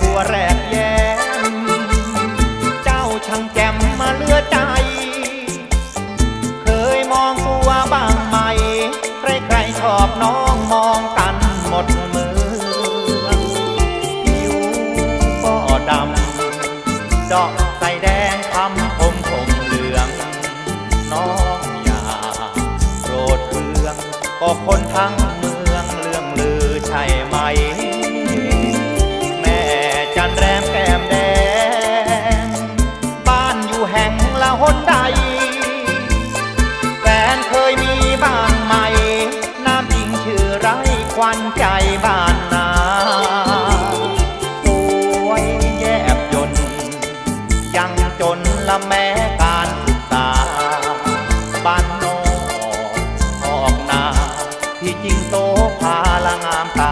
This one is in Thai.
บัวแรบแย้มเจ้าช่างแจ่มมาเลือใจ เคยมองตัวบ้างไหม ใครๆชอบน้องมองกันหมดมือผิวก็ดำดอกใสแดงทำผมผมเหลือง น้องอย่าโกรธเคืองก็คนทั้ง หนใดแฟนเคยมีบ้างไหม น้ำจริงชื่อไรควันใจบ้านนาสวยแยบยนยังจนละแม้การศึกษาบ้านนอกออกนา ที่จริงโตพาละงามตา